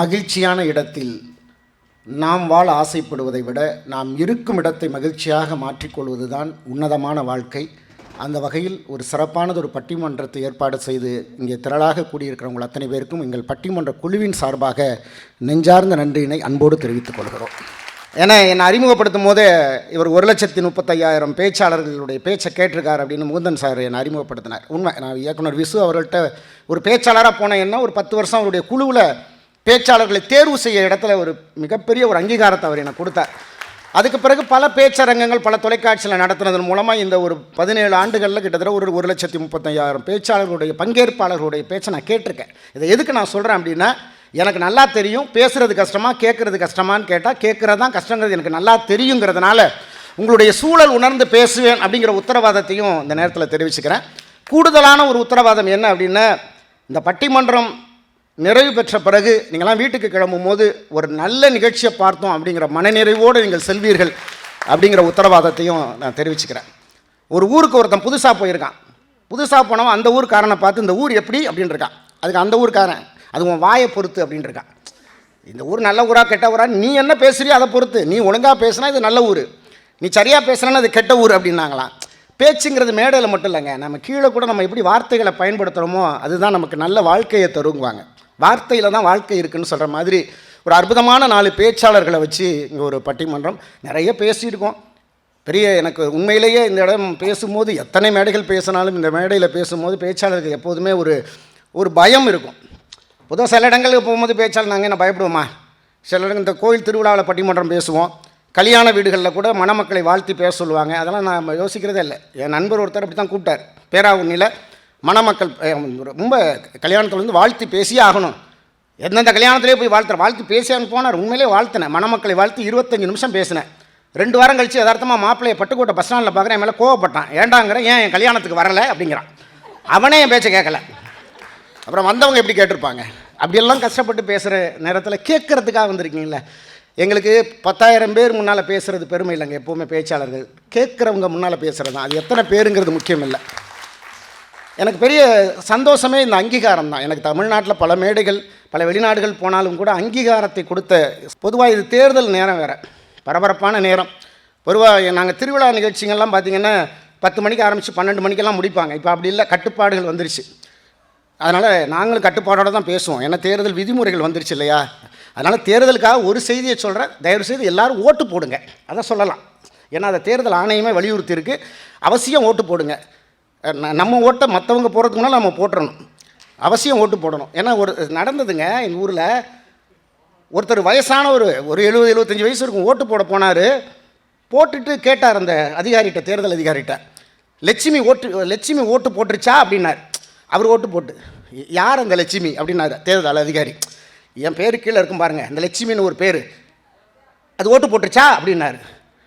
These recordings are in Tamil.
மகிழ்ச்சியான இடத்தில் நாம் வாழ ஆசைப்படுவதை விட நாம் இருக்கும் இடத்தை மகிழ்ச்சியாக மாற்றிக்கொள்வதுதான் உன்னதமான வாழ்க்கை. அந்த வகையில் ஒரு சிறப்பானது ஒரு பட்டிமன்றத்தை ஏற்பாடு செய்து இங்கே திரளாக கூடியிருக்கிறவங்கள் அத்தனை பேருக்கும் எங்கள் பட்டிமன்ற குழுவின் சார்பாக நெஞ்சார்ந்த நன்றியினை அன்போடு தெரிவித்துக் கொள்கிறோம். ஏன்னா என்னை அறிமுகப்படுத்தும் போதே இவர் ஒரு லட்சத்தி முப்பத்தையாயிரம் பேச்சாளர்களுடைய பேச்சை கேட்டிருக்கார் அப்படின்னு முகுந்தன் சார் என்னை அறிமுகப்படுத்தினார். உண்மை நான் இயக்குனர் விசு அவர்கள்ட்ட ஒரு பேச்சாளராக போனேன் என்ன ஒரு பத்து வருஷம் அவருடைய குழுவில் பேச்சாளர்களை தேர்வு செய்ய இடத்துல ஒரு மிகப்பெரிய ஒரு அங்கீகாரத்தை அவர் எனக்கு கொடுத்தார். அதுக்கு பிறகு பல பேச்சரங்கங்கள் பல தொலைக்காட்சியில் நடத்துனதன் மூலமாக இந்த ஒரு பதினேழு ஆண்டுகளில் கிட்டத்தட்ட ஒரு ஒரு லட்சத்தி முப்பத்தையாயிரம் பேச்சாளர்களுடைய பங்கேற்பாளர்களுடைய பேச்சை நான் கேட்டிருக்கேன். இதை எதுக்கு நான் சொல்கிறேன் அப்படின்னா எனக்கு நல்லா தெரியும் பேசுறது கஷ்டமாக கேட்குறது கஷ்டமான்னு கேட்டால் கேட்குறது தான் கஷ்டங்கிறது எனக்கு நல்லா தெரியுங்கிறதுனால உங்களுடைய சூழல் உணர்ந்து பேசுவேன் அப்படிங்கிற உத்தரவாதத்தையும் இந்த நேரத்தில் தெரிவிச்சுக்கிறேன். கூடுதலான ஒரு உத்தரவாதம் என்ன அப்படின்னா இந்த பட்டிமன்றம் நிறைவு பெற்ற பிறகு நீங்களாம் வீட்டுக்கு கிளம்பும் போது ஒரு நல்ல நிகழ்ச்சியை பார்த்தோம் அப்படிங்கிற மனநிறைவோடு நீங்கள் செல்வீர்கள் அப்படிங்கிற உத்தரவாதத்தையும் நான் தெரிவிச்சுக்கிறேன். ஒரு ஊருக்கு ஒருத்தன் புதுசாக போயிருக்கான். புதுசாக போனவன் அந்த ஊருக்காரனை பார்த்து இந்த ஊர் எப்படி? அப்படின்னு இருக்கான். அதுக்கு அந்த ஊருக்காரன் அது உன் வாயை பொறுத்து அப்படின்னு இருக்கான். இந்த ஊர் நல்ல ஊரா கெட்ட ஊரா? நீ என்ன பேசுறியோ அதை பொறுத்து. நீ ஒழுங்காக பேசுனா இது நல்ல ஊர். நீ சரியாக பேசுனா அது கெட்ட ஊர் அப்படின்னாங்களாம். பேச்சுங்கிறது மேடையில் மட்டும் இல்லைங்க. நம்ம கீழே கூட நம்ம எப்படி வார்த்தைகளை பயன்படுத்துகிறோமோ அதுதான் நமக்கு நல்ல வாழ்க்கையை தருங்குவாங்க. வார்த்தையில் தான் வாழ்க்கை இருக்குன்னு சொல்கிற மாதிரி ஒரு அற்புதமான நாலு பேச்சாளர்களை வச்சு இங்கே ஒரு பட்டிமன்றம் நிறைய பேசியிருக்கோம். பெரிய எனக்கு உண்மையிலேயே இந்த இடம் பேசும்போது எத்தனை மேடைகள் பேசினாலும் இந்த மேடையில் பேசும்போது பேச்சாளருக்கு எப்போதுமே ஒரு ஒரு பயம் இருக்கும். பொதுவாக சில இடங்களுக்கு போகும்போது பேச்சாளர் நாங்கள் என்ன பயப்படுவோமா? சில இடங்கள் இந்த கோயில் திருவிழாவில் பட்டிமன்றம் பேசுவோம். கல்யாண வீடுகளில் கூட மணமக்களை வாழ்த்தி பேச சொல்லுவாங்க. அதெல்லாம் நான் யோசிக்கிறதே இல்லை. என் நண்பர் ஒருத்தர் அப்படி தான் கூப்பிட்டார் பேராவுண்ணியில் மணமக்கள் ரொம்ப கல்யாணத்தில் வந்து வாழ்த்து பேசியே ஆகணும். எந்தெந்த கல்யாணத்திலே போய் வாழ்த்து வாழ்த்து பேசியான்னு போனார். உண்மையிலே வாழ்த்தினேன். மணமக்களை வாழ்த்து இருபத்தஞ்சு நிமிஷம் பேசினேன். ரெண்டு வாரம் கழிச்சு யதார்த்தமாக மாப்பிள்ளையை பட்டுக்கோட்டை பஸ் ஸ்டாண்டில் பார்க்குறேன். என் மேலே கோவப்பட்டான். ஏண்டாங்கிறேன் ஏன் என் கல்யாணத்துக்கு வரலை அப்படிங்கிறான். அவனே என் பேச்சை கேட்கல. அப்புறம் வந்தவங்க எப்படி கேட்டிருப்பாங்க? அப்படியெல்லாம் கஷ்டப்பட்டு பேசுகிற நேரத்தில் கேட்குறதுக்காக வந்திருக்கீங்களே எங்களுக்கு பத்தாயிரம் பேர் முன்னால் பேசுகிறது பெருமை இல்லைங்க எப்போவுமே பேச்சாளர்கள். கேட்குறவங்க முன்னால் பேசுகிறது தான் அது எத்தனை பேருங்கிறது முக்கியம் இல்லை எனக்கு பெரிய சந்தோஷமே இந்த அங்கீகாரம் தான். எனக்கு தமிழ்நாட்டில் பல மேடைகள் பல வெளிநாடுகள் போனாலும் கூட அங்கீகாரத்தை கொடுத்த பொதுவாக இது தேர்தல் நேரம் வேறு. பரபரப்பான நேரம். பொதுவாக நாங்கள் திருவிழா நிகழ்ச்சிகள்லாம் பார்த்திங்கன்னா பத்து மணிக்கு ஆரம்பித்து பன்னெண்டு மணிக்கெல்லாம் முடிப்பாங்க. இப்போ அப்படி இல்லை கட்டுப்பாடுகள் வந்துருச்சு. அதனால் நாங்களும் கட்டுப்பாடோடு தான் பேசுவோம். ஏன்னா தேர்தல் விதிமுறைகள் வந்துருச்சு இல்லையா? அதனால் தேர்தலுக்காக ஒரு செய்தியை சொல்கிறேன் தயவுசெய்து எல்லாரும் ஓட்டு போடுங்க. அதை சொல்லலாம். ஏன்னா அதை தேர்தல் ஆணையமே வலியுறுத்தியிருக்கு. அவசியம் ஓட்டு போடுங்க. நம்ம ஓட்டை மற்றவங்க போகிறதுக்கு முன்னால் நம்ம போட்டுறணும். அவசியம் ஓட்டு போடணும். ஏன்னா ஒரு நடந்ததுங்க எங்கள் ஊரில் ஒருத்தர் வயசான ஒரு ஒரு எழுபது எழுபத்தஞ்சி வயசு இருக்கும் ஓட்டு போட போனார். போட்டுட்டு கேட்டார் அந்த அதிகாரிகிட்ட தேர்தல் அதிகாரிகிட்ட. லட்சுமி ஓட்டு லட்சுமி ஓட்டு போட்டுருச்சா அப்படின்னார். அவர் ஓட்டு போட்டு யார் அந்த லட்சுமி? அப்படின்னாரு தேர்தல் அதிகாரி. என் பேர் கீழே இருக்கும் பாருங்கள் இந்த லட்சுமின்னு ஒரு பேர். அது ஓட்டு போட்டுருச்சா அப்படின்னாரு.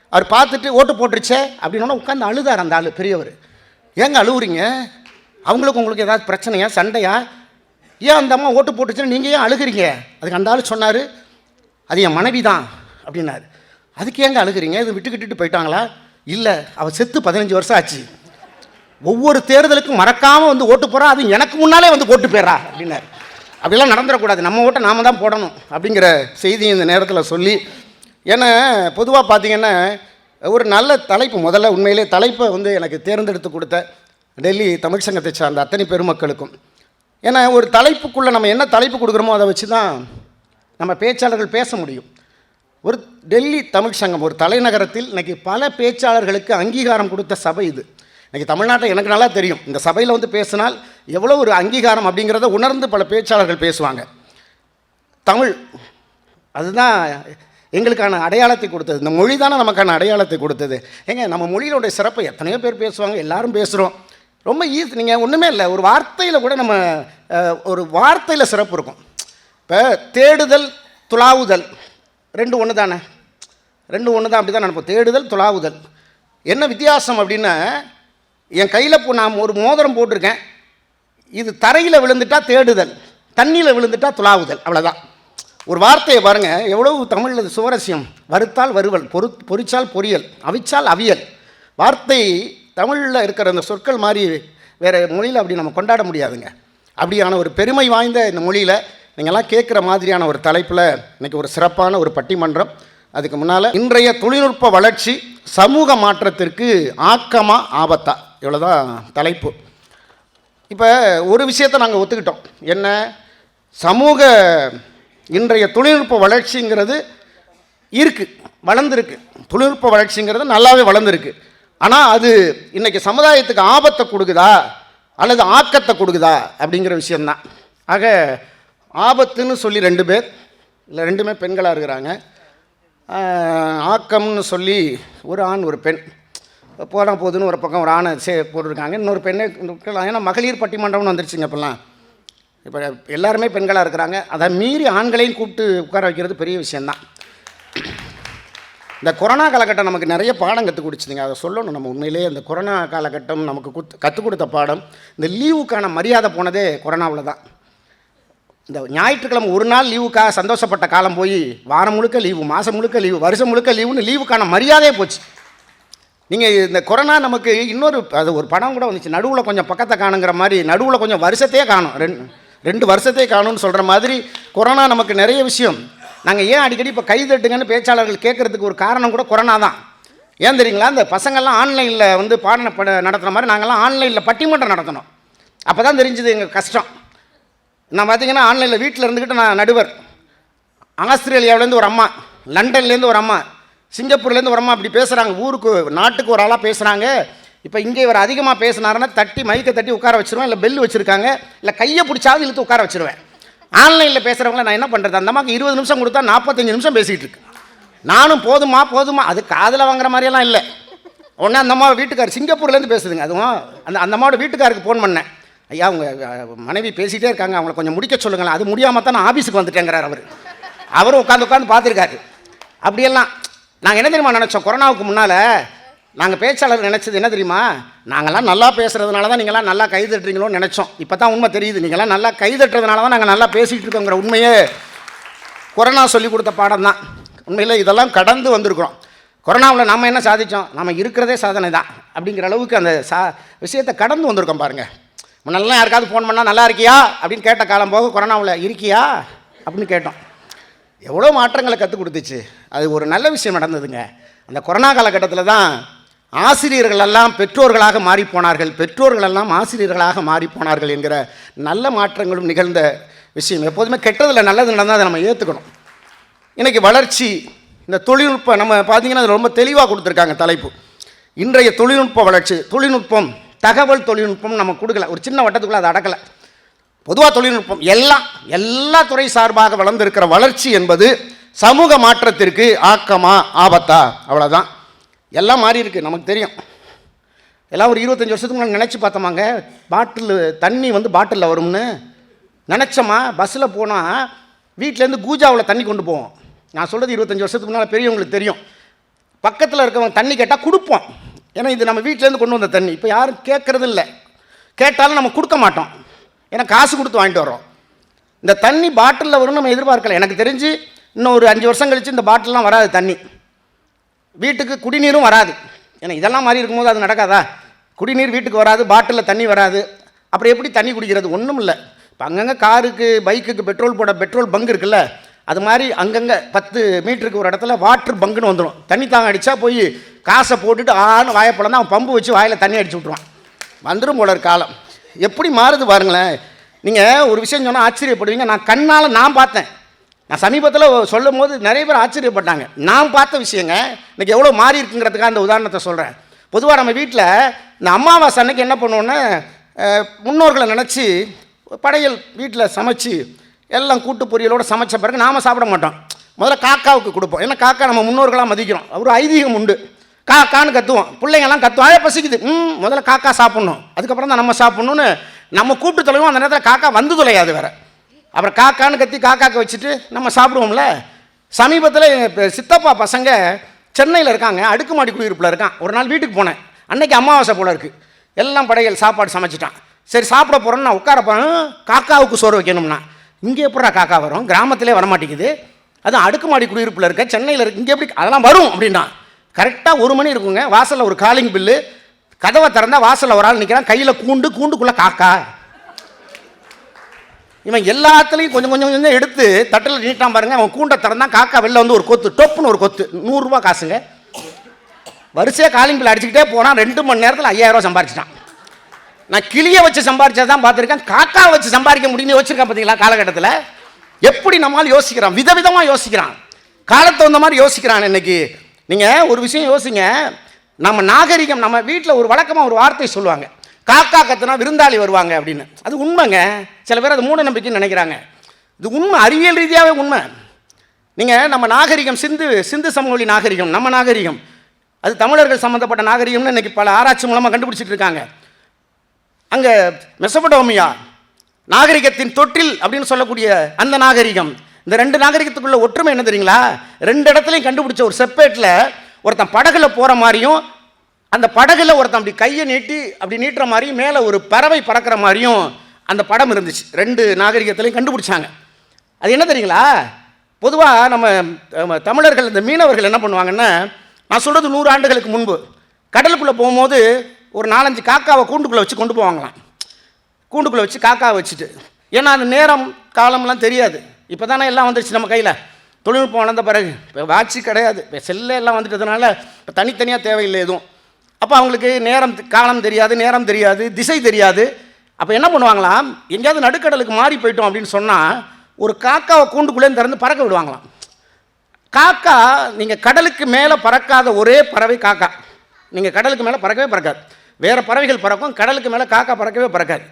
அவர் பார்த்துட்டு ஓட்டு போட்டுருச்சே அப்படின்னா உட்காந்து அழுதார் அந்த ஆள் பெரியவர். ஏங்க அழுவுறீங்க? அவங்களுக்கு உங்களுக்கு ஏதாவது பிரச்சனையா சண்டையா? ஏன் அந்த அம்மா ஓட்டு போட்டுச்சுன்னு நீங்கள் ஏன் அழுகுறீங்க? அதுக்கு அந்த ஆள் சொன்னார் அது என் மனைவி தான் அப்படின்னாரு. அதுக்கு ஏங்க அழுகுறீங்க? இது விட்டுக்கிட்டு போயிட்டாங்களா? இல்லை அவள் செத்து பதினஞ்சு வருஷம் ஆச்சு. ஒவ்வொரு தேர்தலுக்கும் மறக்காமல் வந்து ஓட்டு போகிறா அது எனக்கு முன்னாலே வந்து ஓட்டு போயிடுறா அப்படின்னாரு. அப்படிலாம் நடந்துடக்கூடாது நம்ம ஓட்டை நாம தான் போடணும் அப்படிங்கிற செய்தி இந்த நேரத்தில் சொல்லி ஏன்னா பொதுவாக பார்த்தீங்கன்னா ஒரு நல்ல தலைப்பு முதல்ல உண்மையிலே தலைப்பை வந்து எனக்கு தேர்ந்தெடுத்து கொடுத்த டெல்லி தமிழ் சங்கத்தை சார்ந்த அத்தனை பெருமக்களுக்கும். ஏன்னா ஒரு தலைப்புக்குள்ளே நம்ம என்ன தலைப்பு கொடுக்குறோமோ அதை வச்சு தான் நம்ம பேச்சாளர்கள் பேச முடியும். ஒரு டெல்லி தமிழ் சங்கம் ஒரு தலைநகரத்தில் இன்றைக்கி பல பேச்சாளர்களுக்கு அங்கீகாரம் கொடுத்த சபை இது. இன்றைக்கி தமிழ்நாட்டை எனக்கு நல்லா தெரியும். இந்த சபையில் வந்து பேசினால் எவ்வளோ ஒரு அங்கீகாரம் அப்படிங்கிறத உணர்ந்து பல பேச்சாளர்கள் பேசுவாங்க. தமிழ் அதுதான் எங்களுக்கான அடையாளத்தை கொடுத்தது. இந்த மொழி தானே நமக்கான அடையாளத்தை கொடுத்தது. ஏங்க நம்ம மொழியினுடைய சிறப்பை எத்தனையோ பேர் பேசுவாங்க எல்லாரும் பேசுகிறோம் ரொம்ப ஈஸி நீங்கள் ஒன்றுமே இல்லை ஒரு வார்த்தையில் கூட நம்ம ஒரு வார்த்தையில் சிறப்பு இருக்கும். இப்போ தேடுதல் துளாவுதல் ரெண்டு ஒன்று தானே? ரெண்டு ஒன்று தான் அப்படி தான் நினைப்போம். தேடுதல் துளாவுதல். என்ன வித்தியாசம் அப்படின்னா என் கையில் இப்போ நான் ஒரு மோதிரம் போட்டிருக்கேன். இது தரையில் விழுந்துட்டால் தேடுதல் தண்ணியில் விழுந்துட்டா துளாவுதல் அவ்வளோதான் ஒரு வார்த்தையை பாருங்க. எவ்வளவு தமிழில் சுவரஸ்யம். வறுத்தால் வருவல் பொறு பொறிச்சால் பொரியல் அவிச்சால் அவியல். வார்த்தை தமிழில் இருக்கிற அந்த சொற்கள் மாதிரி வேறு மொழியில் அப்படி நம்ம கொண்டாட முடியாதுங்க. அப்படியான ஒரு பெருமை வாய்ந்த இந்த மொழியில் நீங்கள்லாம் கேட்குற மாதிரியான ஒரு தலைப்பில் இன்றைக்கி ஒரு சிறப்பான ஒரு பட்டிமன்றம். அதுக்கு முன்னால் இன்றைய தொழில்நுட்ப வளர்ச்சி சமூக மாற்றத்திற்கு ஆக்கமா ஆபத்தா? இவ்வளோதான் தலைப்பு. இப்போ ஒரு விஷயத்தை நாங்கள் ஒத்துக்கிட்டோம். என்ன? சமூக இன்றைய தொழில்நுட்ப வளர்ச்சிங்கிறது இருக்குது வளர்ந்துருக்கு. தொழில்நுட்ப வளர்ச்சிங்கிறது நல்லாவே வளர்ந்துருக்கு. ஆனால் அது இன்றைக்கி சமுதாயத்துக்கு ஆபத்தை கொடுக்குதா? அல்லது ஆக்கத்தை கொடுக்குதா? அப்படிங்கிற விஷயந்தான் ஆக ஆபத்துன்னு சொல்லி ரெண்டு பேர் இல்லை ரெண்டுமே பெண்களாக இருக்கிறாங்க. ஆக்கம்னு சொல்லி ஒரு ஆண் ஒரு பெண். போனால் போதுன்னு ஒரு பக்கம் ஒரு ஆணை சே போட்டிருக்காங்க. இன்னொரு பெண்ணை ஏன்னா மகளிர் பட்டிமன்றம்னு வந்துருச்சுங்க இப்போல்லாம் இப்போ எல்லாருமே பெண்களாக இருக்கிறாங்க. அதை மீறி ஆண்களையும் கூப்பிட்டு உட்கார வைக்கிறது பெரிய விஷயந்தான் இந்த கொரோனா காலகட்டம் நமக்கு நிறைய பாடம் கற்றுக் கொடுச்சுதுங்க. அதை சொல்லணும். நம்ம உண்மையிலேயே இந்த கொரோனா காலகட்டம் நமக்கு குத் கற்றுக் கொடுத்த பாடம். இந்த லீவுக்கான மரியாதை போனதே கொரோனாவில் தான். இந்த ஞாயிற்றுக்கிழமை ஒரு நாள் லீவுக்காக சந்தோஷப்பட்ட காலம் போய் வாரம் முழுக்க லீவு மாதம் முழுக்க லீவு வருஷம் முழுக்க லீவுன்னு லீவுக்கான மரியாதையே போச்சு. நீங்கள் இந்த கொரோனா நமக்கு இன்னொரு அது ஒரு படம் கூட வந்துச்சு. நடுவில் கொஞ்சம் பக்கத்தை காணுங்கிற மாதிரி நடுவில் கொஞ்சம் வருஷத்தையே காணும். ரெண்டு ரெண்டு வருஷத்தையே காணும்னு சொல்கிற மாதிரி கொரோனா நமக்கு நிறைய விஷயம். நாங்கள் ஏன் அடிக்கடி இப்போ கை தட்டுங்கன்னு பேச்சாளர்கள் கேட்குறதுக்கு ஒரு காரணம் கூட கொரோனா தான். ஏன் தெரியுங்களா? இந்த பசங்கள்லாம் ஆன்லைனில் வந்து பாடன பட நடத்துகிற மாதிரி நாங்கள்லாம் ஆன்லைனில் பட்டிமன்றம் நடத்தணும். அப்போ தான் தெரிஞ்சுது எங்கள் கஷ்டம். நான் பார்த்தீங்கன்னா ஆன்லைனில் வீட்டில் இருந்துக்கிட்டு நான் நடுவர். ஆஸ்திரேலியாவிலேருந்து ஒரு அம்மா லண்டன்லேருந்து ஒரு அம்மா சிங்கப்பூர்லேருந்து ஒரு அம்மா அப்படி பேசுகிறாங்க ஊருக்கு நாட்டுக்கு ஒரு ஆளாக பேசுகிறாங்க இப்போ இங்கே இவர் அதிகமாக பேசினாருன்னா தட்டி மைக்கை தட்டி உட்கார வச்சிருவேன் இல்லை பெல் வச்சுருக்காங்க இல்லை கையை பிடிச்சாவது இழுத்து உட்கார வச்சுருவேன். ஆன்லைனில் பேசுகிறவங்கள நான் என்ன பண்ணுறது அந்த அம்மாக்கு இருபது நிமிஷம் கொடுத்தா நாற்பத்தஞ்சு நிமிஷம் பேசிகிட்டு இருக்கு. நானும் போதுமா போதுமா? அது காதில் வாங்குற மாதிரியெல்லாம் இல்லை. உடனே அந்த அம்மா வீட்டுக்கார் சிங்கப்பூர்லேருந்து பேசுதுங்க. அதுவும் அந்த அந்த அம்மாவோட வீட்டுக்காருக்கு ஃபோன் பண்ணேன். ஐயா அவங்க மனைவி பேசிகிட்டே இருக்காங்க. அவங்கள கொஞ்சம் முடிக்க சொல்லுங்களேன். அது முடியாமல் தான் நான் ஆஃபீஸுக்கு வந்துட்டேங்கிறார் அவர். அவரும் உட்காந்து உட்காந்து பார்த்துருக்காரு. அப்படியெல்லாம் நாங்கள் என்ன தெரியுமா நினச்சோம்? கொரோனாவுக்கு முன்னால் நாங்கள் பேச்சாளர் நினச்சது என்ன தெரியுமா? நாங்கள்லாம் நல்லா பேசுகிறதுனால தான் நீங்களாம் நல்லா கை தட்டுறீங்களோன்னு நினச்சோம். இப்போ தான் உண்மை தெரியுது. நீங்களாம் நல்லா கை தட்டுறதுனால தான் நாங்கள் நல்லா பேசிகிட்டு இருக்கோங்கிற உண்மையே. கொரோனா சொல்லி கொடுத்த பாடம் தான். உண்மையில் இதெல்லாம் கடந்து வந்திருக்கிறோம். கொரோனாவில் நம்ம என்ன சாதித்தோம் நம்ம இருக்கிறதே சாதனை தான். அப்படிங்கிற அளவுக்கு அந்த சா விஷயத்தை கடந்து வந்திருக்கோம் பாருங்கள் முன்னெல்லாம் யாருக்காவது ஃபோன் பண்ணால் நல்லா இருக்கியா? அப்படின்னு கேட்ட காலம் போக கொரோனாவில் இருக்கியா? அப்படின்னு கேட்டோம். எவ்வளோ மாற்றங்களை கற்றுக் கொடுத்துச்சு. அது ஒரு நல்ல விஷயம் நடந்ததுங்க. அந்த கொரோனா காலகட்டத்தில் தான் ஆசிரியர்கள் எல்லாம் பெற்றோர்களாக மாறிப்போனார்கள். பெற்றோர்களெல்லாம் பெற்றோர்கள் எல்லாம் ஆசிரியர்களாக மாறிப்போனார்கள் என்கிற நல்ல மாற்றங்களும் நிகழ்ந்த விஷயம். எப்போதுமே கெட்டதில் நல்லது நடந்தால் அதை நம்ம ஏற்றுக்கணும் இன்றைக்கி வளர்ச்சி இந்த தொழில்நுட்பம் நம்ம பார்த்தீங்கன்னா அது ரொம்ப தெளிவாக கொடுத்துருக்காங்க தலைப்பு. இன்றைய தொழில்நுட்ப வளர்ச்சி தொழில்நுட்பம் தகவல் தொழில்நுட்பம் நம்ம கொடுக்கல. ஒரு சின்ன வட்டத்துக்குள்ளே அதை அடக்கலை. பொதுவாக தொழில்நுட்பம் எல்லாம் எல்லா துறை சார்பாக வளர்ந்திருக்கிற வளர்ச்சி என்பது சமூக மாற்றத்திற்கு ஆக்கமா ஆபத்தா? அவ்வளோதான் எல்லாம் மாறி இருக்கு நமக்கு தெரியும். எல்லாம் ஒரு இருபத்தஞ்சி வருஷத்துக்கு முன்னாடி நினச்சி பார்த்தோமாங்க பாட்டில் தண்ணி வந்து பாட்டிலில் வரும்னு நினச்சோமா? பஸ்ஸில் போனால் வீட்டிலேருந்து கூஜாவில் தண்ணி கொண்டு போவோம். நான் சொல்கிறது இருபத்தஞ்சி வருஷத்துக்கு முன்னால் பெரியவங்களுக்கு தெரியும். பக்கத்தில் இருக்கவங்க தண்ணி கேட்டால் கொடுப்போம். ஏன்னா இது நம்ம வீட்டிலேருந்து கொண்டு வந்த தண்ணி. இப்போ யாரும் கேட்குறது இல்லை கேட்டாலும் நம்ம கொடுக்க மாட்டோம். ஏன்னா காசு கொடுத்து வாங்கிட்டு வரோம் இந்த தண்ணி பாட்டிலில் வரும்னு நம்ம எதிர்பார்க்கல. எனக்கு தெரிஞ்சு இன்னும் ஒரு அஞ்சு வருஷம் கழித்து இந்த பாட்டிலெலாம் வராது தண்ணி. வீட்டுக்கு குடிநீரும் வராது. ஏன்னா இதெல்லாம் மாதிரி இருக்கும்போது அது நடக்காதா? குடிநீர் வீட்டுக்கு வராது பாட்டிலில் தண்ணி வராது. அப்புறம் எப்படி தண்ணி குடிக்கிறது? ஒன்றும் இல்லை. இப்போ அங்கங்கே காருக்கு பைக்குக்கு பெட்ரோல் போட பெட்ரோல் பங்க் இருக்குல்ல அது மாதிரி அங்கங்கே பத்து மீட்டருக்கு ஒரு இடத்துல வாட்ரு பங்குன்னு வந்துடும் தண்ணி தாங்க அடித்தா போய் காசை போட்டுட்டு ஆன்னு வாயப்பழம் அவன் பம்பு வச்சு வாயில் தண்ணி அடிச்சு விட்ருவான் வந்துடும் போல காலம். எப்படி மாறுது பாருங்களேன். நீங்கள் ஒரு விஷயம் சொன்னால் ஆச்சரியப்படுவீங்க. நான் கண்ணால் நான் பார்த்தேன். நான் சமீபத்தில் சொல்லும் போது நிறைய பேர் ஆச்சரியப்பட்டாங்க. நான் பார்த்த விஷயங்க இன்றைக்கி எவ்வளோ மாறி இருக்குங்கிறதுக்காக அந்த உதாரணத்தை சொல்கிறேன் பொதுவாக நம்ம வீட்டில் இந்த அமாவாசை அன்னைக்கு என்ன பண்ணுவோன்னா முன்னோர்களை நினச்சி படையல் வீட்டில் சமைச்சு எல்லாம் கூட்டு பொரியலோடு சமைச்ச பிறகு நாம் சாப்பிட மாட்டோம். முதல்ல காக்காவுக்கு கொடுப்போம். ஏன்னா காக்கா நம்ம முன்னோர்களாக மதிக்கிறோம். ஒரு ஐதீகம் உண்டு. காக்கான்னு கத்துவோம். பிள்ளைங்கள்லாம் கத்துவோம் பசிக்குது. ம் முதல்ல காக்கா சாப்பிட்ணும். அதுக்கப்புறம் தான் நம்ம சாப்பிட்ணுன்னு நம்ம கூப்பிட்டு தொலைவோம் அந்த நேரத்தில் காக்கா வந்து தொலையாது வேறு. அப்புறம் காக்கான்னு கத்தி காக்காக்க வச்சுட்டு நம்ம சாப்பிடுவோம்ல. சமீபத்தில் இப்போ சித்தப்பா பசங்க சென்னையில் இருக்காங்க அடுக்குமாடி குடியிருப்பில் இருக்கான். ஒரு நாள் வீட்டுக்கு போனேன். அன்னைக்கு அமாவாசை போல இருக்கு. எல்லாம் படையல் சாப்பாடு சமைச்சிட்டான். சரி சாப்பிட போகிறோன்னு நான் உட்கார காக்காவுக்கு சோறு வைக்கணும்னா. இங்கே எப்படா காக்கா வரும்? கிராமத்திலே வரமாட்டேங்குது. அதுவும் அடுக்குமாடி குடியிருப்பில் இருக்க சென்னையில் இருக்கு இங்கே எப்படி அதெல்லாம் வரும் அப்படின்னா கரெக்டாக ஒரு மணி இருக்குங்க. வாசலில் ஒரு காலிங் பில்லு. கதவை திறந்தால் வாசலில் ஒரு ஆள் நிற்கிறான் கையில் கூண்டு கூண்டுக்குள்ளே காக்கா. இவன் எல்லாத்துலேயும் கொஞ்சம் கொஞ்சம் கொஞ்சம் எடுத்து தட்டில் நீட்டான் பாருங்க. அவன் கூண்டை திறந்தான் காக்கா வெளில வந்து ஒரு கொத்து டொப்புன்னு ஒரு கொத்து. நூறுரூவா காசுங்க. வரிசையாக காலிங் பில் அடிச்சுக்கிட்டே போனால் ரெண்டு மணி நேரத்தில் ஐயாயிரம் ரூபா சம்பாரிச்சிட்டான். நான் கிளியை வச்சு சம்பாரிச்சதை தான் பார்த்துருக்கேன். காக்கா வச்சு சம்பாதிக்க முடியும்னு யோசிச்சிருக்கேன் பார்த்தீங்களா காலகட்டத்தில்? எப்படி நம்மால் யோசிக்கிறான்? விதவிதமாக யோசிக்கிறான். காலத்தை வந்த மாதிரி யோசிக்கிறான் இன்னைக்கு. நீங்கள் ஒரு விஷயம் யோசிங்க. நம்ம நாகரிகம் நம்ம வீட்டில் ஒரு வழக்கமாக ஒரு வார்த்தை சொல்லுவாங்க. காக்கா கத்துனா விருந்தாளி வருவாங்க அப்படின்னு. அது உண்மைங்க. சில பேர் அது மூட நம்பிக்கைன்னு நினைக்கிறாங்க. இது உண்மை அறிவியல் ரீதியாகவே உண்மை. நீங்கள் நம்ம நாகரிகம் சிந்து சிந்து சமவெளி நாகரிகம் நம்ம நாகரிகம். அது தமிழர்கள் சம்மந்தப்பட்ட நாகரிகம்னு இன்றைக்கி பல ஆராய்ச்சி மூலமாக கண்டுபிடிச்சிட்டு இருக்காங்க. அங்கே மெசபடோமியா நாகரிகத்தின் தொற்றில் அப்படின்னு சொல்லக்கூடிய அந்த நாகரிகம். இந்த ரெண்டு நாகரிகத்துக்குள்ள ஒற்றுமை என்ன தெரியுங்களா? ரெண்டு இடத்துலையும் கண்டுபிடிச்ச ஒரு செப்பேட்டில் ஒருத்தன் படகுல போகிற மாதிரியும் அந்த படகுல ஒருத்தன் அப்படி கையை நீட்டி அப்படி நீட்டுற மாதிரியும் மேலே ஒரு பறவை பறக்கிற மாதிரியும் அந்த படம் இருந்துச்சு. ரெண்டு நாகரிகத்திலையும் கண்டுபிடிச்சாங்க. அது என்ன தெரியுங்களா? பொதுவாக நம்ம நம்ம தமிழர்கள் இந்த மீனவர்கள் என்ன பண்ணுவாங்கன்னா நான் சொல்கிறது நூறு ஆண்டுகளுக்கு முன்பு கடலுக்குள்ளே போகும்போது ஒரு நாலஞ்சு காக்காவை கூண்டுக்குள்ளே வச்சு கொண்டு போவாங்களாம். கூண்டுக்குள்ளே வச்சு காக்காவை வச்சுட்டு. ஏன்னா அந்த நேரம் காலம்லாம் தெரியாது. இப்போ தானே எல்லாம் வந்துருச்சு நம்ம கையில். தொழில்நுட்பம் வளர்ந்த பிறகு. இப்போ வாட்சி கிடையாது. இப்போ செல்ல எல்லாம் வந்துட்டதுனால இப்போ தனித்தனியாக தேவையில்லை எதுவும். அப்போ அவங்களுக்கு நேரம் காலம் தெரியாது நேரம் தெரியாது திசை தெரியாது. அப்போ என்ன பண்ணுவாங்களாம்? எங்கேயாவது நடுக்கடலுக்கு மாறி போயிட்டோம் அப்படின்னு சொன்னால் ஒரு காக்காவை கூண்டுக்குள்ளே திறந்து பறக்க விடுவாங்களாம். காக்கா நீங்கள் கடலுக்கு மேலே பறக்காத ஒரே பறவை காக்கா. நீங்கள் கடலுக்கு மேலே பறக்கவே பறக்காது. வேறு பறவைகள் பறக்கும் கடலுக்கு மேலே காக்கா பறக்கவே பறக்காது.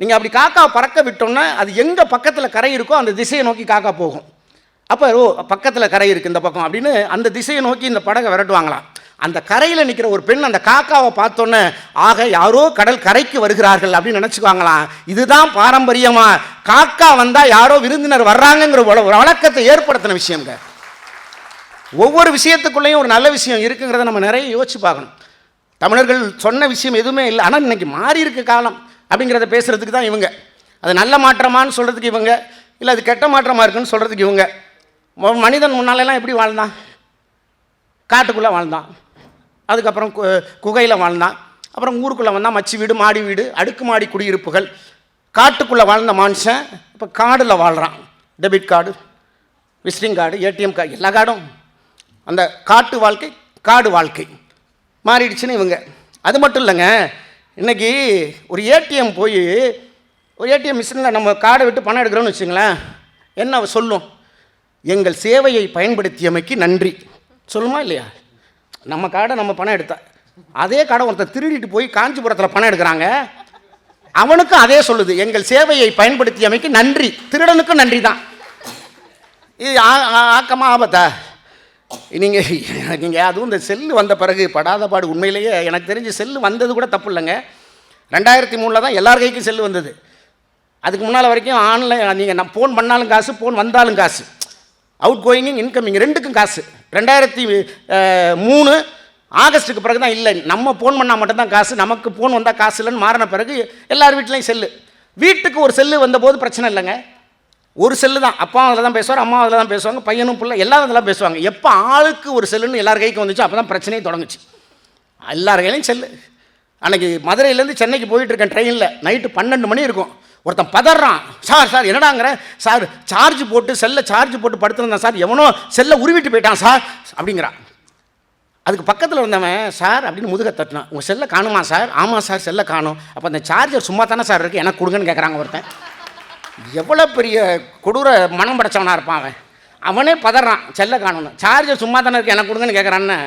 நீங்கள் அப்படி காக்கா பறக்க விட்டோன்னா அது எங்கே பக்கத்தில் கரை இருக்கோ அந்த திசையை நோக்கி காக்கா போகும். அப்போ ஓ பக்கத்தில் கரை இருக்குது இந்த பக்கம் அப்படின்னு அந்த திசையை நோக்கி இந்த படகை விரட்டுவாங்களாம். அந்த கரையில் நிற்கிற ஒரு பெண் அந்த காக்காவை பார்த்தோன்னே ஆக யாரோ கடல் கரைக்கு வருகிறார்கள் அப்படின்னு நினச்சிக்குவாங்களாம். இதுதான் பாரம்பரியமாக காக்கா வந்தால் யாரோ விருந்தினர் வர்றாங்கங்கிற ஒரு வழக்கத்தை ஏற்படுத்தின விஷயங்க ஒவ்வொரு விஷயத்துக்குள்ளேயும் ஒரு நல்ல விஷயம் இருக்குங்கிறத நம்ம நிறைய யோசிச்சு பார்க்கணும். தமிழர்கள் சொன்ன விஷயம் எதுவுமே இல்லை. ஆனால் இன்றைக்கி மாறி இருக்க காலம் அப்படிங்கிறத பேசுகிறதுக்கு தான் இவங்க. அது நல்ல மாற்றமான்னு சொல்கிறதுக்கு இவங்க. இல்லை அது கெட்ட மாற்றமாக இருக்குன்னு சொல்கிறதுக்கு இவங்க. மனிதன் முன்னாலெல்லாம் எப்படி வாழ்ந்தான்? காட்டுக்குள்ளே வாழ்ந்தான். அதுக்கப்புறம் கு- குகையில் வாழ்ந்தான். அப்புறம் ஊருக்குள்ளே வந்தால் மச்சி வீடு மாடி வீடு அடுக்குமாடி குடியிருப்புகள். காட்டுக்குள்ளே வாழ்ந்த மனுஷன் இப்போ காடில் வாழ்கிறான் debit card visiting card ATM card எல்லா கார்டும். அந்த காட்டு வாழ்க்கை காடு வாழ்க்கை. மாறிடுச்சுன்னு இவங்க. அது மட்டும் இல்லைங்க இன்னைக்கு ஒரு ஏடிஎம் போய் ஒரு ஏடிஎம் மிஷினில் நம்ம கார்டை விட்டு பணம் எடுக்கிறோன்னு வச்சுங்களேன் என்ன சொல்லும்? எங்கள் சேவையை பயன்படுத்தியமைக்கு நன்றி. சொல்லுமா இல்லையா? நம்ம கார்டை நம்ம பணம் எடுத்தா அதே கார்டை ஒருத்தர் திருடிட்டு போய் காஞ்சிபுரத்தில் பணம் எடுக்கிறாங்க. அவனுக்கும் அதே சொல்லுது எங்கள் சேவையை பயன்படுத்தியமைக்கு நன்றி திருடனுக்கும் நன்றி தான். இது ஆ- ஆ- ஆக்கமா ஆபத்தா? நீங்கள் நீங்கள் அதுவும் இந்த செல்லு வந்த பிறகு படாத பாடு உண்மையிலேயே எனக்கு தெரிஞ்சு செல்லு வந்தது கூட தப்பு இல்லைங்க. ரெண்டாயிரத்தி மூணில் தான் எல்லார் கைக்கும் செல்லு வந்தது. அதுக்கு முன்னால் வரைக்கும் ஆன்லைன் நீங்கள் நான் ஃபோன் பண்ணாலும் காசு ஃபோன் வந்தாலும் காசு. அவுட் கோயிங்கும் இன்கமிங் ரெண்டுக்கும் காசு. ரெண்டாயிரத்தி மூணு ஆகஸ்ட்டுக்கு பிறகு தான் இல்லை. நம்ம ஃபோன் பண்ணால் மட்டும்தான் காசு நமக்கு ஃபோன் வந்தால் காசு இல்லைன்னு மாறின பிறகு எல்லார் வீட்லேயும் செல்லு. வீட்டுக்கு ஒரு செல்லு வந்தபோது பிரச்சனை இல்லைங்க. ஒரு செல்லு தான். அப்பா அதில் தான் பேசுவார் அம்மா அதில் தான் பேசுவாங்க பையனும் பிள்ளை எல்லாரும் அதெல்லாம் பேசுவாங்க. எப்போ ஆளுக்கு ஒரு செல்லுன்னு எல்லார் கைக்கு வந்துச்சோ அப்போ தான் பிரச்சனையே தொடங்குச்சு. எல்லார் கையிலையும் செல்லு. அன்றைக்கி மதுரையிலேருந்து சென்னைக்கு போயிட்டுருக்கேன் ட்ரெயினில் நைட்டு பன்னெண்டு மணி இருக்கும். ஒருத்தன் பதறான். சார் சார் என்னடாங்கிற? சார் சார்ஜ் போட்டு செல்லை சார்ஜ் போட்டு படுத்துருந்தான் சார். எவனோ செல்லை உருவிட்டு போயிட்டான் சார் அப்படிங்கிறான். அதுக்கு பக்கத்தில் இருந்தவன் சார் அப்படின்னு முதுக தட்டினான். உங்கள் செல்லை காணுமா சார்? ஆமாம் சார் செல்லை காணும். அப்போ அந்த சார்ஜர் சும்மா தானே சார் இருக்குது எனக்கு கொடுங்கன்னு கேட்குறாங்க ஒருத்தன். எவ்வளோ பெரிய கொடூர மனம் படைச்சவனாக இருப்பான் அவன். அவனே பதறான் செல்ல காணணும் சார்ஜர் சும்மா தானே இருக்கு? எனக்கு கொடுங்கன்னு கேட்குறான்னு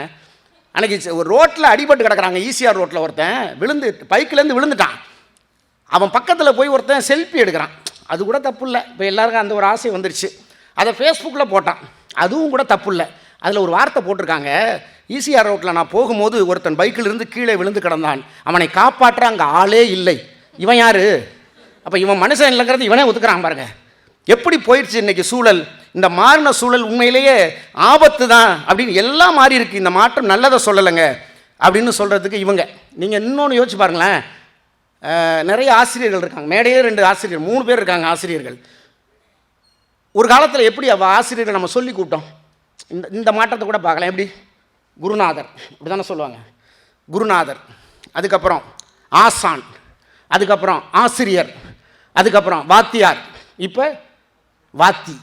அன்றைக்கி ஒரு ரோட்டில் அடிபட்டு கிடக்குறாங்க ஈசிஆர் ரோட்டில் ஒருத்தன் விழுந்து பைக்கிலேருந்து விழுந்துட்டான். அவன் பக்கத்தில் போய் ஒருத்தன் செல்ஃபி எடுக்கிறான். அது கூட தப்பு இல்லை இப்போ எல்லாருக்கும் அந்த ஒரு ஆசை வந்துருச்சு. அதை ஃபேஸ்புக்கில் போட்டான். அதுவும் கூட தப்பு இல்லை அதில் ஒரு வார்த்தை போட்டிருக்காங்க. ஈசிஆர் ரோட்டில் நான் போகும்போது ஒருத்தன் பைக்கில் இருந்து கீழே விழுந்து கிடந்தான். அவனை காப்பாற்ற அங்கே ஆளே இல்லை. இவன் யார்? அப்போ இவன் மனுஷன் இல்லைங்கிறது இவனே ஒத்துக்கிறான் பாருங்க. எப்படி போயிடுச்சு இன்றைக்கி சூழல்? இந்த மாறின சூழல் உண்மையிலேயே ஆபத்து தான் அப்படின்னு எல்லாம் மாறி இருக்குது இந்த மாற்றம் நல்லதை சொல்லலைங்க அப்படின்னு சொல்கிறதுக்கு இவங்க. நீங்கள் இன்னொன்று யோசிச்சு பாருங்களேன். நிறைய ஆசிரியர்கள் இருக்காங்க. மேடையே ரெண்டு ஆசிரியர் மூணு பேர் இருக்காங்க ஆசிரியர்கள். ஒரு காலத்தில் எப்படி அவள் ஆசிரியர்கள் நம்ம சொல்லி கூப்பிட்டோம்? இந்த இந்த மாற்றத்தை கூட பார்க்கலாம். எப்படி? குருநாதர். இப்படி தானே சொல்லுவாங்க. குருநாதர். அதுக்கப்புறம் ஆசான். அதுக்கப்புறம் ஆசிரியர். அதுக்கப்புறம் வாத்தியார். இப்போ வாத்தி.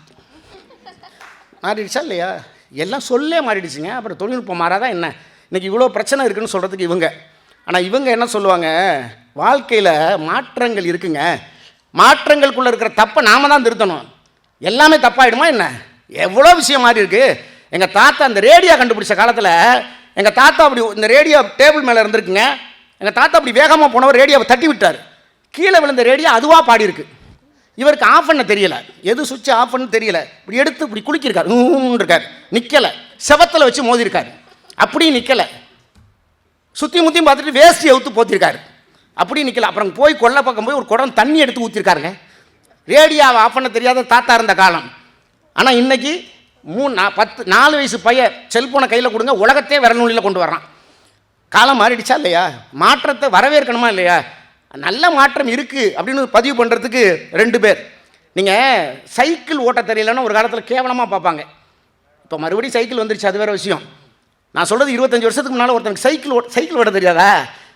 மாறிடுச்சா இல்லையா? எல்லாம் சொல்லே மாறிடுச்சுங்க. அப்புறம் தொழில்நுட்பம் மாறாதான் என்ன? இன்றைக்கி இவ்வளோ பிரச்சனை இருக்குன்னு சொல்கிறதுக்கு இவங்க. ஆனால் இவங்க என்ன சொல்லுவாங்க? வாழ்க்கையில் மாற்றங்கள் இருக்குங்க. மாற்றங்களுக்குள்ளே இருக்கிற தப்பை நாம தான் திருத்தணும். எல்லாமே தப்பாயிடுமா என்ன? எவ்வளோ விஷயம் மாறி இருக்குது எங்கள் தாத்தா அந்த ரேடியோ கண்டுபிடிச்ச காலத்தில் எங்கள் தாத்தா அப்படி இந்த ரேடியோ டேபிள் மேலே இருந்திருக்குங்க. எங்கள் தாத்தா அப்படி வேகமாக போனவர் ரேடியோவை தட்டி விட்டார். கீழே விழுந்த ரேடியோ அதுவாக பாடியிருக்கு. இவருக்கு ஆஃப் பண்ண தெரியலை. எது சுவிட்ச் ஆஃப் பண்ண தெரியல. இப்படி எடுத்து இப்படி குளிக்கிருக்காரு இருக்கார் நிற்கலை செவத்தில் வச்சு மோதிருக்கார் அப்படியும் நிற்கலை சுற்றி முற்றியும் பார்த்துட்டு வேஷ்டி அவுத்து போத்திருக்காரு. அப்படி நிற்கல அப்புறம் போய் கொல்லை பக்கம் போய் ஒரு குடம் தண்ணி எடுத்து ஊற்றிருக்காருங்க ரேடியோவை ஆஃப் பண்ண தெரியாத தாத்தா இருந்த காலம். ஆனால் இன்றைக்கி மூணு நா பத்து நாலு வயசு பையன் செல்ஃபோனை கையில் கொடுங்க உலகத்தையே விரல் கொண்டு வர்றான். காலம் மாறிடுச்சா இல்லையா? மாற்றத்தை வரவேற்கணுமா இல்லையா? நல்ல மாற்றம் இருக்குது அப்படின்னு பதிவு பண்ணுறதுக்கு ரெண்டு பேர். நீங்கள் சைக்கிள் ஓட்ட தெரியலன்னு ஒரு காலத்தில் கேவலமாக பார்ப்பாங்க. இப்போ மறுபடியும் சைக்கிள் வந்துருச்சு அது வேறு விஷயம். நான் சொல்கிறது இருபத்தஞ்சி வருஷத்துக்கு முன்னால் ஒருத்தனுக்கு சைக்கிள் ஓ சைக்கிள் ஓட்ட தெரியாதா?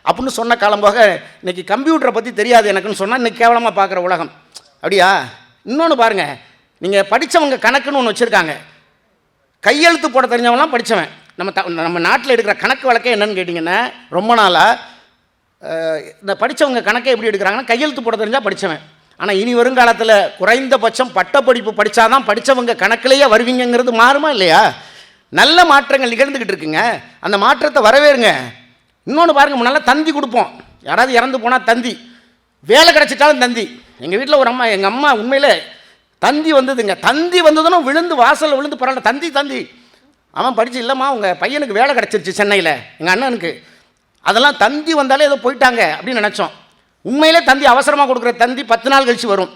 அப்படின்னு சொன்ன காலம் போக இன்றைக்கி கம்ப்யூட்டரை பற்றி தெரியாது எனக்குன்னு சொன்னால் இன்னைக்கு கேவலமாக பார்க்குற உலகம். அப்படியா? இன்னொன்று பாருங்கள் நீங்கள் படித்தவங்க கணக்குன்னு ஒன்று வச்சுருக்காங்க. கையெழுத்து போட தெரிஞ்சவங்களாம் படித்தவன் நம்ம த நம்ம நாட்டில் எடுக்கிற கணக்கு வழக்கே என்னென்னு கேட்டிங்கன்னா ரொம்ப நாளாக இந்த படித்தவங்க கணக்கை எப்படி எடுக்கிறாங்கன்னா கையெழுத்து போட தெரிஞ்சால் படித்தவன் ஆனால் இனி வருங்காலத்தில் குறைந்தபட்சம் பட்டப்படிப்பு படித்தாதான் படித்தவங்க கணக்கிலேயே வருவீங்கங்கிறது மாறுமா இல்லையா? நல்ல மாற்றங்கள் நிகழ்ந்துக்கிட்டு இருக்குங்க. அந்த மாற்றத்தை வரவேறுங்க. இன்னொன்று பாருங்கள் முன்னால் தந்தி கொடுப்போம். யாராவது இறந்து போனால் தந்தி. வேலை கிடச்சிட்டாலும் தந்தி. எங்கள் வீட்டில் ஒரு அம்மா எங்கள் அம்மா உண்மையில் தந்தி வந்ததுங்க. தந்தி வந்ததுன்னா விழுந்து வாசலில் விழுந்து பரவாயில்ல. தந்தி தந்தி. அவன் படித்து இல்லைம்மா உங்கள் பையனுக்கு வேலை கிடச்சிருச்சு சென்னையில். எங்கள் அண்ணனுக்கு. அதெல்லாம் தந்தி வந்தாலே ஏதோ போயிட்டாங்க அப்படின்னு நினச்சோம். உண்மையிலே தந்தி அவசரமாக கொடுக்குற தந்தி பத்து நாள் கழிச்சு வரும்.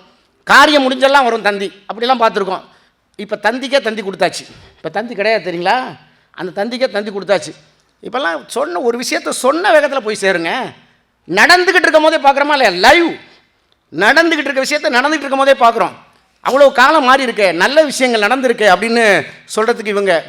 காரியம் முடிஞ்செல்லாம் வரும் தந்தி. அப்படிலாம் பார்த்துருக்கோம். இப்போ தந்திக்கே தந்தி கொடுத்தாச்சு. இப்போ தந்தி கிடையாது தெரியுங்களா? அந்த தந்திக்கே தந்தி கொடுத்தாச்சு. இப்போல்லாம் சொன்ன ஒரு விஷயத்த சொன்ன வேகத்தில் போய் சேருங்க. நடந்துக்கிட்டு இருக்கும் போதே பார்க்குறோமா இல்லையா? லைவ் நடந்துக்கிட்டு இருக்க விஷயத்த நடந்துக்கிட்டு இருக்கும் போதே பார்க்குறோம். அவ்வளோ காலம் மாறி இருக்கே நல்ல விஷயங்கள் நடந்திருக்கு அப்படின்னு சொல்கிறதுக்கு இவங்க